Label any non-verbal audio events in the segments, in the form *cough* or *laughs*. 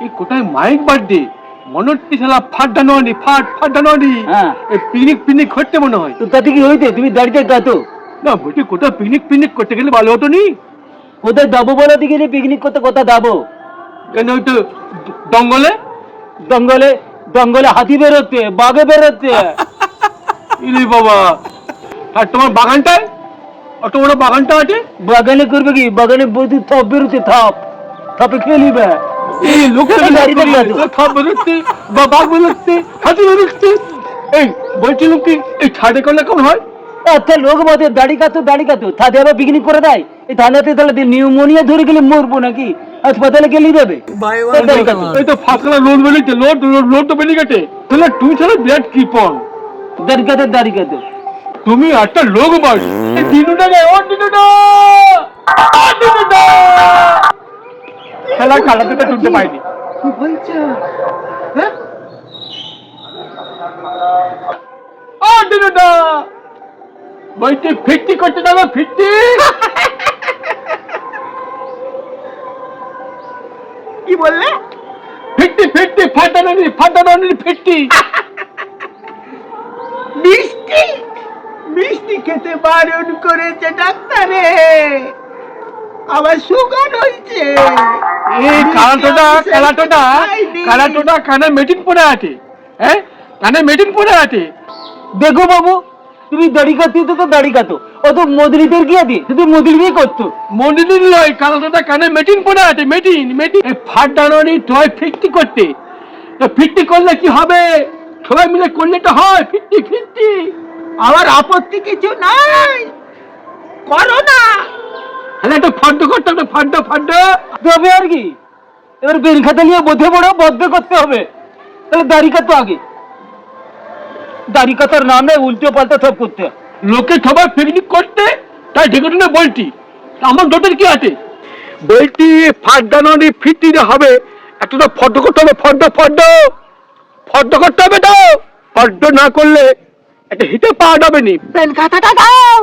এই কোথায় mic birthday শালা ফাড্ডা ফাট ফাড্ডা হ্যাঁ। এই পিকনিক পিকনিক করতে মনে হয়। তো তাতে কি হইতে তুমি দাড়িতে গাতো না বলছি কোথাও পিকনিক পিকনিক করতে গেলে ভালো হতো নি? কোথায় দাবো বলা দিকে পিকনিক করতে কোথা কেন ওই তো জঙ্গলে জঙ্গলে জঙ্গলে হাতি বেরোচ্ছে বাঘে বেরোচ্ছে। *laughs* ইলি বাবা। আর তোমার বাগানটায়? অত বড় বাগানটা আছে? বাগানে করবে কি? বাগানে বধু থপ বেরোচ্ছে থপ। থপে খেয়ে নিবে? এই লোকটা। খাপ বেরোচ্ছে। বা বাঘ বেরোচ্ছে হাতি বেরোচ্ছে। এই বলছিলাম কি এই ছাদে করলে কেমন হয়? আচ্ছা লোক বলছে দাড়ি কাতো দাড়ি কাতো আবার করে দেয়। এই ঠান্ডাতে তাহলে নিউমোনিয়া ধরে গেলে মরবো নাকি? হাসপাতালে গেলে যাবে এই তো ফাঁকলা লোড বেরিয়েছে লোড লোড তো বেরিয়ে গেছে। তাহলে তুমি ছাড়া বিরাট কৃপন দাড়ি কাতো দাড়ি কাতো তুমি একটা লোক বাস। দিনুটা রে ও দিনুটা! দিনুটা! খেলা খেলা পাইনি কি বলছো? হ্যাঁ? ও বলছি ফিরতি করতে যাব ফিরতি। কি বললে? ফিরতি ফিরতি ফাটানি ফাটানি ফিরতি। মিষ্টি? মিষ্টি খেতে বারণ করেছে ডাক্তারে। আমার সুগার হয়েছে। হ্যাঁ? দেখো বাবু, তুমি দাড়ি তো দাড়ি কাটো। ও তো করতো। কানে মেটিন আছে মেটিন মেটিন ফাটানি টয় করতে। করলে কি হবে? সবাই মিলে করলে তো হয় ফিরতি ফিরতি আমার আপত্তি কিছু নাই। করো না। তাহলে একটা ফর্দ করতে হবে ফর্দ ফর্দ তবে আর কি? এবার বের খাতা নিয়ে বোধে বড় বদ্ধ করতে হবে। তাহলে দাড়ি কাটো আগে। দাড়ি কাটার নামে উল্টো পাল্টা সব করতে লোকে সবাই পিকনিক করতে তাই বলটি? আমার দোটের কি আছে? বলটি ফাটানি ফিরতি হবে। একটা তো ফর্দ করতে হবে ফর্দ ফর্দ ফর্দ করতে হবে তো। ফর্দ না করলে একটা হিতে পাওয়া যাবে নি পেন খাতাটা দাও।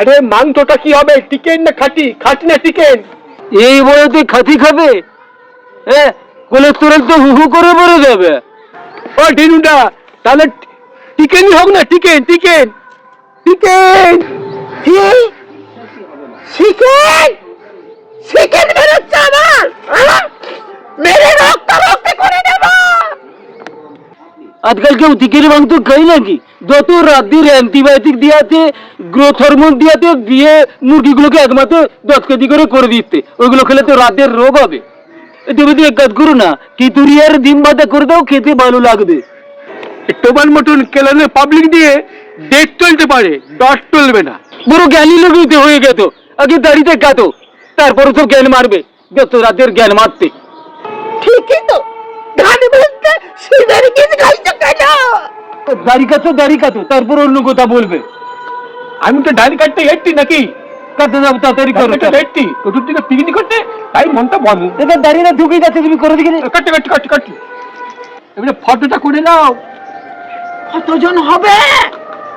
আরে মাংসটা কি হবে? চিকেন না খাটি? খাটি না চিকেন এই বয়সে খাতি খাবে? হ্যাঁ কোলেস্টেরল তো হু হু করে বলে যাবে। ও ডিনুটা তাহলে চিকেনই হোক না? চিকেন চিকেন চিকেন চিকেন বেরোচ্ছে আমার হ্যাঁ? মেরে রক্ত রক্ত করে দেব আজকাল কেউ চিকেন মাংস খাই নাকি? যত রাত্রির অ্যান্টিবায়োটিক দিয়াতে গ্রোথ হরমোন দিয়াতে দিয়ে মুরগিগুলোকে একমাত্র দশ কেজি করে করে দিতে ওইগুলো খেলে তো রাতের রোগ হবে। তুমি তো এক কাজ করো না আর ডিম ভাজা করে দাও খেতে ভালো লাগবে। তোমার মতন কেলানে পাবলিক দিয়ে ডেট চলতে পারে ডট চলবে না। পুরো জ্ঞানী লোকই হয়ে গেত আগে দাড়িতে কাটো তারপরে তো জ্ঞান মারবে যত রাতের জ্ঞান মারতে। ঠিকই তো। ধান বলতে সিনের গীত গাইছো কেন দাড়ি কাটো দাড়ি কাটো তারপর অন্য কথা বলবে। আমি তো কাটতে নাকি? কাটতে যাব তাড়াতাড়ি করো। তোর দিকে পিকনিক করতে? তাই মনটা বন্ধ। দাড়ি না ঢুকে যাচ্ছে তুমি করে দিকে কাটতে কাটতে কাটতে কাটতে। এবারে ফটোটা করে নাও। কতজন হবে?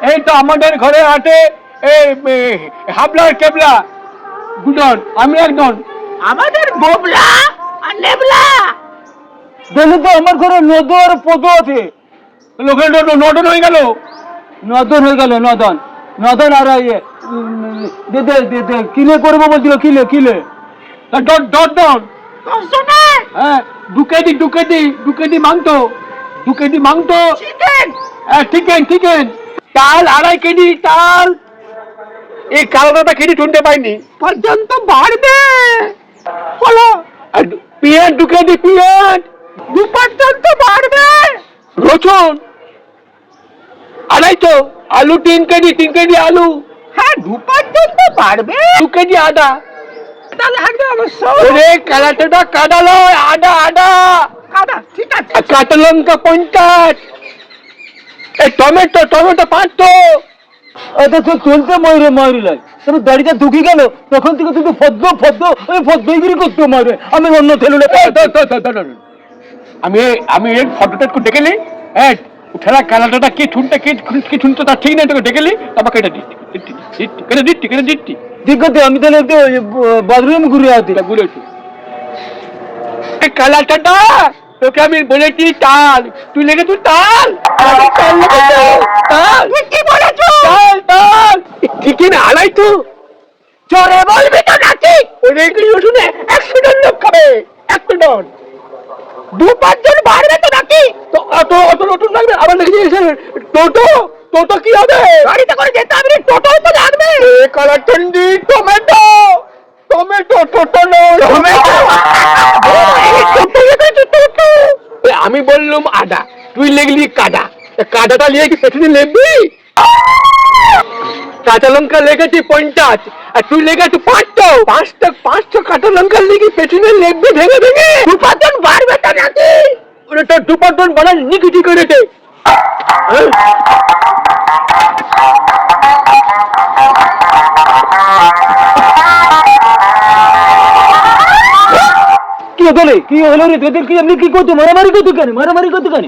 এই তো আমাদের ঘরে আছে এই এ, হাবলা কেবলা। দুজন আমি একজন। আমাদের বোবলা আর নেবলা। দেখলে তো আমার ঘরে নদ আর পদ আছে। লোকের নদন হয়ে গেল। নদন হয়ে গেল নদন। নদন আর ইয়ে কিলে করব বলছিল কিলে কিলে। তা ডট ডট ডট দশজনে হ্যাঁ দু কেজি দু কেজি দু কেজি মাংস দু কেজি মাংস হ্যাঁ চিকেন চিকেন। চাল আড়াই কেজি চাল এই কালাটা কেজি শুনতে পাইনি। পর্যন্ত বাড়বে। বলো পেঁয়াজ দু কেজি পেঁয়াজ। দু পর্যন্ত বাড়বে। রসুন। আড়াইশো আলু তিন কেজি তিন কেজি আলু। হ্যাঁ দু পর্যন্ত বাড়বে দু কেজি আদা। তাহলে আগে অবশ্য ওরে কালাটাটা কাদা লয় আদা আদা। কাদা ঠিক আছে। কাঁচা লঙ্কা পঞ্চাশ। এই টমেটো টমেটো পাঁচশো। এটা তো চলতে ময়ূরে ময়ূরি লাগে তবে দাড়িটা ঢুকে গেল তখন থেকে তুমি ফদ্দ ফদ্দ ওই ফদ্দগিরি করতে ময়ূরে। আমি অন্য ছেলে। আমি এই- আমি এই ফটোটা একটু দেখে নিই? হ্যাঁ ঠেলা কালাটা কে ঠুনটা কে কে ঠুনটা তার ঠিক নাই তোকে ডেকেলি তারপর কেটে দিচ্ছি দিচ্ছি দিচ্ছি কেটে দিচ্ছি কেটে দিচ্ছি। আছে আমি তাহলে একটু বাথরুম ঘুরে আসি। এটা এই কালারটা তোকে আমি বলেছি তাল তুই লেগে তুই তাল তাল। তাল কি বলেছ তাল তাল। ঠিকই না আলাই তো। জোরে বলবি তো নাকি? ওই রেগুলি শুনে একশো জন লোক খাবে একশো জন। দু পাঁচজন বাড়বে তো নাকি তো অত অত নতুন লাগবে আবার লেগে এসে টোটো? টোটো কি হবে? গাড়িতে করে যেতে হবে টোটো তো লাগবে। কালার চন্ডি টমেটো! টমেটো টোটো টমেটো? এ, আমি বললুম আদা তুই লেগলি কাদা। কাদাটা নিয়ে কি পেছনে লেখবি? কাঁচা লঙ্কা লেগেছি পঞ্চাশ আর তুই লেগেছি পাঁচটা পাঁচটা পাঁচটা কাঁচা লঙ্কা লেগে পেছনে লেখবি ভেঙে ভেঙে। দু পাঁচজন বাড়বে তো নাকি? ওটা দু পাঁচজন বানান নিকুচি করেছে? কি হলো কি হলো রে? তোদের কি এমনি কি করতো? মারামারি করতো কেন? মারামারি করতো কেন?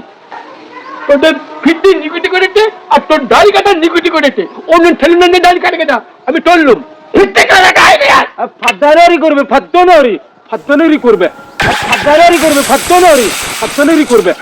ওদের ফিটটি নিকুচি করেছে আর তোর ডাল কাটা নিকুচি করেছে। অন্য ঠেলে নিয়ে ডাল কাটে কেটা? আমি টললুম ফিরতে ফাদ্দারি করবে ফাদ্দনারি ফাদ্দনারি করবে। ফাদ্দারি করবে ফাদ্দনারি ফাদ্দনারি করবে।